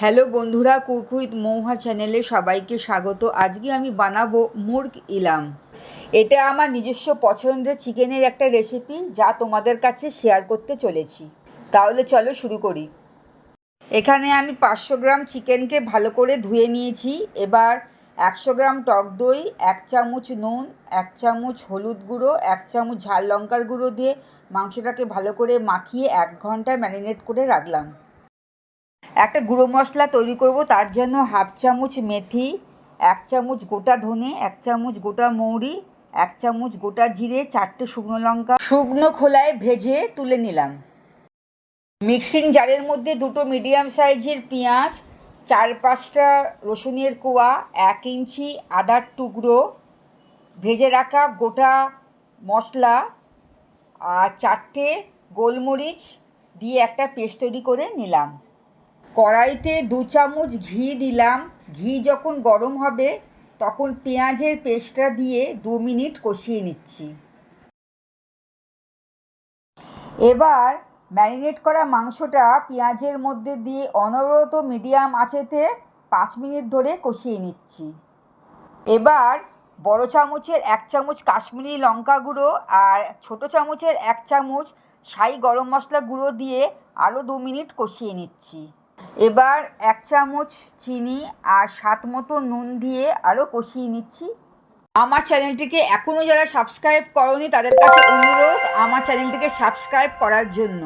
Hello বন্ধুরা, cook with Mahua চ্যানেলে সবাইকে স্বাগত। আজকে আমি বানাবো মুর্গ ইলাম। এটা আমার নিজস্ব পছন্দের চিকেনের একটা রেসিপি যা তোমাদের কাছে শেয়ার করতে চলেছি। তাহলে চলো শুরু করি। এখানে আমি পাঁচশো গ্রাম চিকেনকে ভালো করে ধুয়ে নিয়েছি। এবার একশো গ্রাম টক দই, এক চামচ নুন, এক চামচ হলুদ গুঁড়ো, এক চামচ ঝাল লঙ্কার গুঁড়ো দিয়ে মাংসটাকে ভালো করে মাখিয়ে এক ঘণ্টা ম্যারিনেট করে রাখলাম। একটা গুঁড়ো মশলা তৈরি করব, তার জন্য হাফ চামচ মেথি, এক চামচ গোটা ধনে, এক চামচ গোটা মৌরি, এক চামচ গোটা জিরে, চারটে শুকনো লঙ্কা। শুকনো খোলায় ভেজে তুলে নিলাম। মিক্সিং জারের মধ্যে দুটো মিডিয়াম সাইজের পেঁয়াজ, চার পাঁচটা রসুনের কোয়া, এক ইঞ্চি আদার টুকরো, ভেজে রাখা গোটা মশলা, আর চারটে গোলমরিচ দিয়ে একটা পেস্ট তৈরি করে নিলাম। কড়াইতে দু চামচ ঘি দিলাম। ঘি যখন গরম হবে, তখন পেঁয়াজের পেস্টটা দিয়ে দু মিনিট কষিয়ে নিচ্ছি। এবার ম্যারিনেট করা মাংসটা পেঁয়াজের মধ্যে দিয়ে অনবরত মিডিয়াম আঁচেতে পাঁচ মিনিট ধরে কষিয়ে নিচ্ছি। এবার বড় চামচের এক চামচ কাশ্মীরি লঙ্কা গুঁড়ো আর ছোট চামচের এক চামচ সাই গরম মশলা গুঁড়ো দিয়ে আরও দু মিনিট কষিয়ে নিচ্ছি। এবার এক চামচ চিনি আর স্বাদ মতো নুন দিয়ে আরও কষিয়ে নিচ্ছি। আমার চ্যানেলটিকে এখনও যারা সাবস্ক্রাইব করনি, তাদের কাছে অনুরোধ, আমার চ্যানেলটিকে সাবস্ক্রাইব করার জন্য।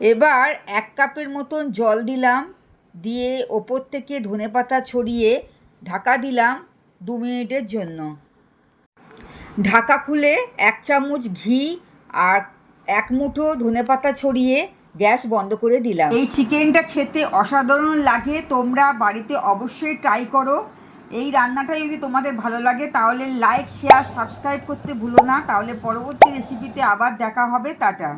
এবার এক কাপের মতন জল দিলাম, দিয়ে ওপর থেকে ধনেপাতা ছড়িয়ে ঢাকা দিলাম দু মিনিটের জন্য। ঢাকা খুলে এক চামচ ঘি আর এক মুঠো ধনেপাতা ছড়িয়ে গ্যাস বন্ধ করে দিলাম। এই চিকেনটা খেতে অসাধারণ লাগে, তোমরা বাড়িতে অবশ্যই ট্রাই করো। এই রান্নাটা যদি তোমাদের ভালো লাগে, তাহলে লাইক শেয়ার সাবস্ক্রাইব করতে ভুলো না। তাহলে পরবর্তী রেসিপিতে আবার দেখা হবে। টাটা।